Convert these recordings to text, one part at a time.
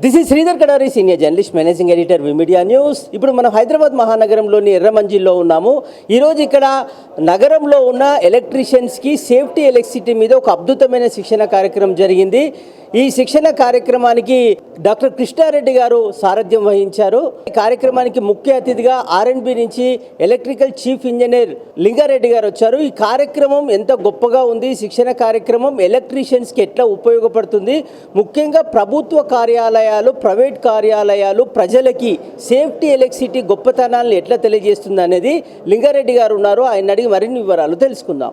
This is Sridhar Kadari senior journalist managing editor V Media news ఇప్పుడు మనం హైదరాబాద్ మహానగరంలోని ఎర్రమంజిల్లో ఉన్నాము. ఈరోజు ఇక్కడ నగరంలో ఉన్న ఎలక్ట్రీషియన్స్కి సేఫ్టీ ఎలక్ట్రిసిటీ మీద ఒక అద్భుతమైన శిక్షణ కార్యక్రమం జరిగింది. ఈ శిక్షణ కార్యక్రమానికి డాక్టర్ కృష్ణారెడ్డి గారు సారథ్యం వహించారు. ఈ కార్యక్రమానికి ముఖ్య అతిథిగా ఆర్ఎండ్బి నుంచి ఎలక్ట్రికల్ చీఫ్ ఇంజనీర్ లింగారెడ్డి గారు వచ్చారు. ఈ కార్యక్రమం ఎంత గొప్పగా ఉంది? శిక్షణ కార్యక్రమం ఎలక్ట్రీషియన్స్కి ఎట్లా ఉపయోగపడుతుంది? ముఖ్యంగా ప్రభుత్వ కార్యాలయాలు ప్రైవేట్ కార్యాలయాలు ప్రజలకి సేఫ్టీ ఎలక్ట్రిసిటీ గొప్పతనాలను ఎట్లా తెలియజేస్తుంది అనేది లింగారెడ్డి గారు ఉన్నారు. ఆయన అడిగి మరిన్ని వివరాలు తెలుసుకుందాం.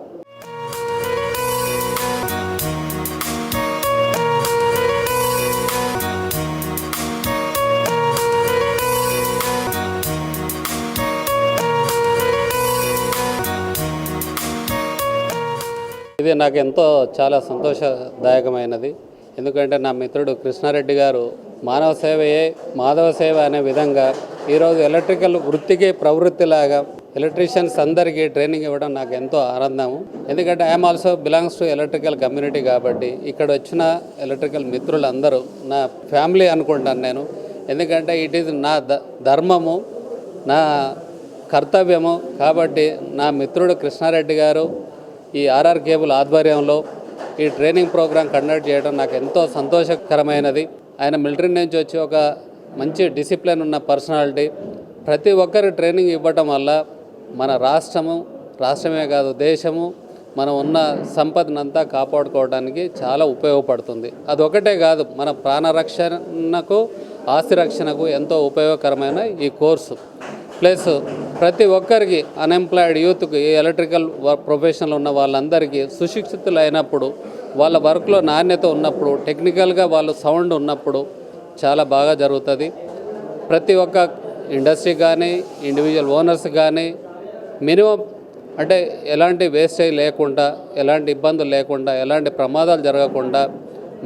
ఇది నాకు ఎంతో చాలా సంతోషదాయకమైనది. ఎందుకంటే నా మిత్రుడు కృష్ణారెడ్డి గారు మానవ సేవయే మాధవ సేవ అనే విధంగా ఈరోజు ఎలక్ట్రికల్ వృత్తికి ప్రవృత్తిలాగా ఎలక్ట్రీషియన్స్ అందరికీ ట్రైనింగ్ ఇవ్వడం నాకు ఎంతో ఆనందము. ఎందుకంటే I'm also belongs to electrical community కాబట్టి ఇక్కడ వచ్చిన ఎలక్ట్రికల్ మిత్రులందరూ నా ఫ్యామిలీ అనుకుంటాను నేను. ఎందుకంటే ఇట్ ఈజ్ నా ద- ధర్మము నా కర్తవ్యము కాబట్టి నా మిత్రుడు కృష్ణారెడ్డి గారు ఈ ఆర్ఆర్ కేబుల్ ఆధ్వర్యంలో ఈ ట్రైనింగ్ ప్రోగ్రాం కండక్ట్ చేయడం నాకు ఎంతో సంతోషకరమైనది. ఆయన మిలిటరీ నుంచి వచ్చి ఒక మంచి డిసిప్లిన్ ఉన్న పర్సనాలిటీ. ప్రతి ఒక్కరి ట్రైనింగ్ ఇవ్వటం వల్ల మన రాష్ట్రము రాష్ట్రమే కాదు దేశము మనం ఉన్న సంపదనంతా కాపాడుకోవడానికి చాలా ఉపయోగపడుతుంది. అదొకటే కాదు మన ప్రాణరక్షణకు ఆస్తి రక్షణకు ఎంతో ఉపయోగకరమైన ఈ కోర్సు. ప్లస్ ప్రతి ఒక్కరికి అన్ఎంప్లాయిడ్ యూత్కి ఎలక్ట్రికల్ వర్క్ ప్రొఫెషన్లో ఉన్న వాళ్ళందరికీ సుశిక్షితులు అయినప్పుడు వాళ్ళ వర్క్లో నాణ్యత ఉన్నప్పుడు టెక్నికల్గా వాళ్ళు సౌండ్ ఉన్నప్పుడు చాలా బాగా జరుగుతుంది. ప్రతి ఒక్క ఇండస్ట్రీ కానీ ఇండివిజువల్ ఓనర్స్ కానీ మినిమం అంటే ఎలాంటి వేస్టేజ్ లేకుండా ఎలాంటి ఇబ్బందులు లేకుండా ఎలాంటి ప్రమాదాలు జరగకుండా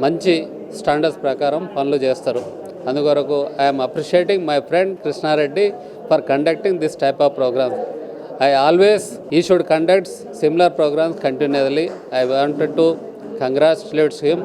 మంచి స్టాండర్డ్స్ ప్రకారం పనులు చేస్తారు. అందుకొరకు I'm appreciating my friend Krishna Reddy for conducting this type of programs I always ఈ should conduct similar programs continuously I wanted to congratulates him